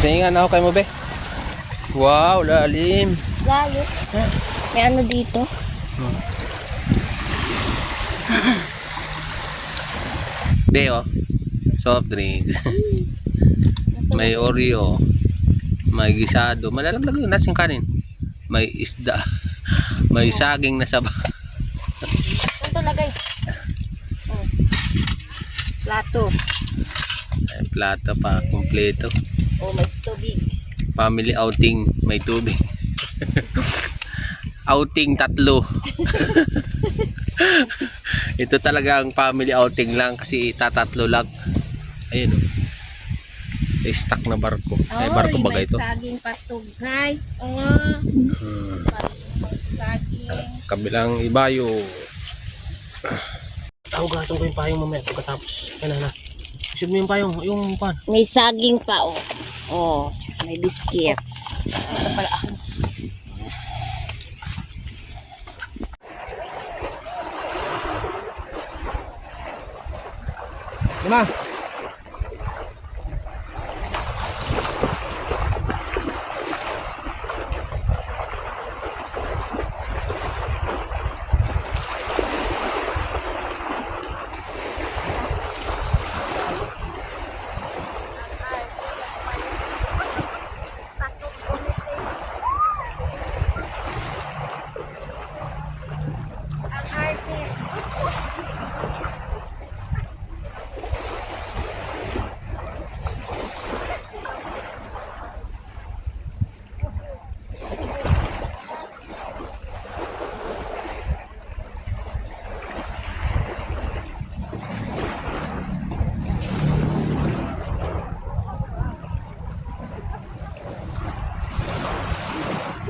Tingnan ako kay mo, be. Wow, lalim. Layo. May ano dito? Be, oh. Soft drinks. May Oreo. May gisado. Malalaglag yun. Nasing kanin. May isda. May saging na saba. Saan to lagay? Oh. Plato. May plata pa. Kompleto. Oh, may tubig. Family outing. May tubig. outing tatlo. Ito talaga ang family outing lang kasi tatatlo lang. Ayun oh. May stock na barko. May barko ba ito? saging patog, guys. Oh, Hmm. saging. Kabilang ibayo. Hugasan ko yung payong mamaya pagkatapos. Ano na. Isip mo yung payong, yung pan. May saging pa, oh. Oh, may biscuit. Ito pala ako.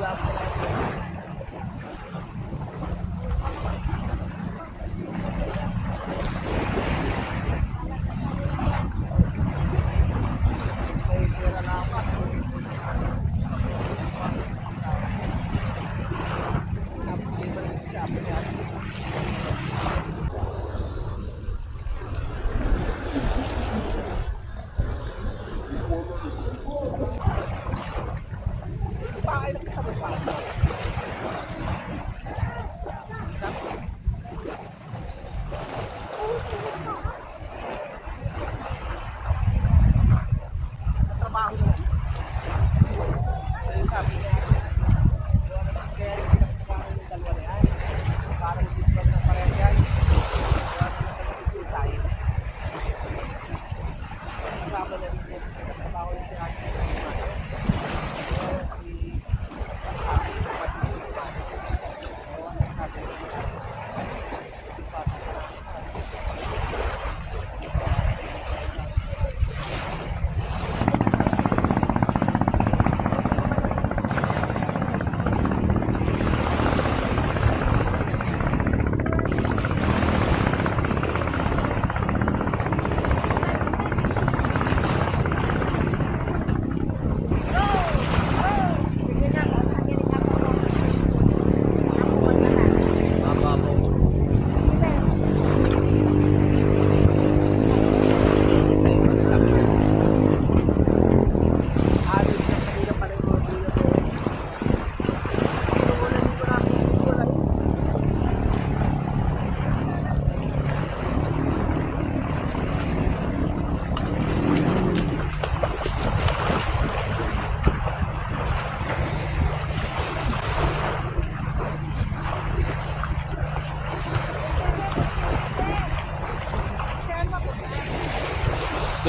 club.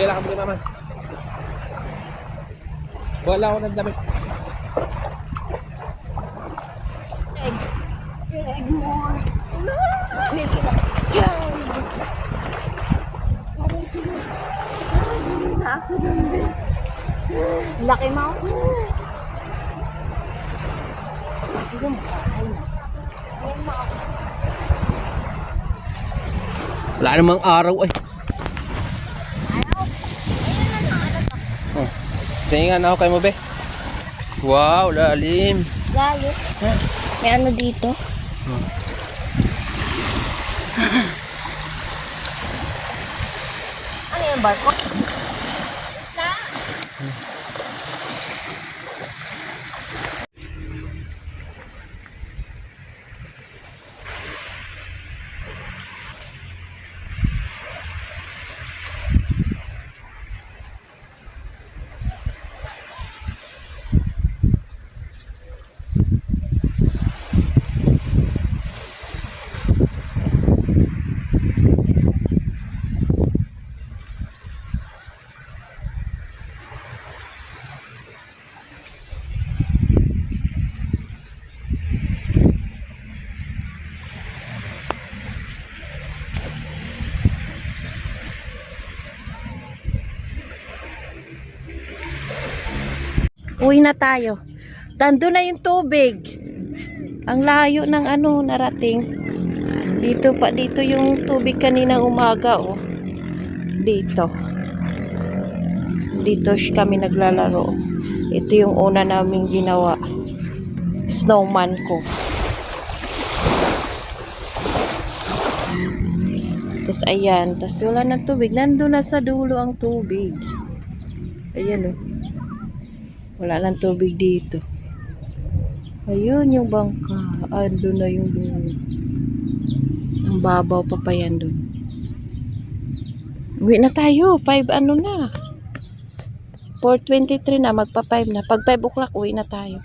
Bela ka mo kay mama. Wala ako ng damit. Egg more. Laki mo. Wala namang araw ay. Oh. Tingnan ako kay mo, be. Wow, lalim. Layo. May ano dito? ano yung barko? Uwi na tayo. Tando na yung tubig. Ang layo ng ano narating. Dito pa, dito yung tubig kanina umaga, oh. Dito. Dito kami naglalaro. Ito yung una naming ginawa. Snowman ko. Tapos ayan, tapos wala ng tubig. Nandun na sa dulo ang tubig. Ayan oh. Wala ng tubig dito. Ayun yung bangka. Ando na yung dulo. Ang babaw pa pa yan dun. Uwi na tayo. 5 ano na. 4.23 na. Magpa 5 na. Pag 5 o'clock, uwi na tayo.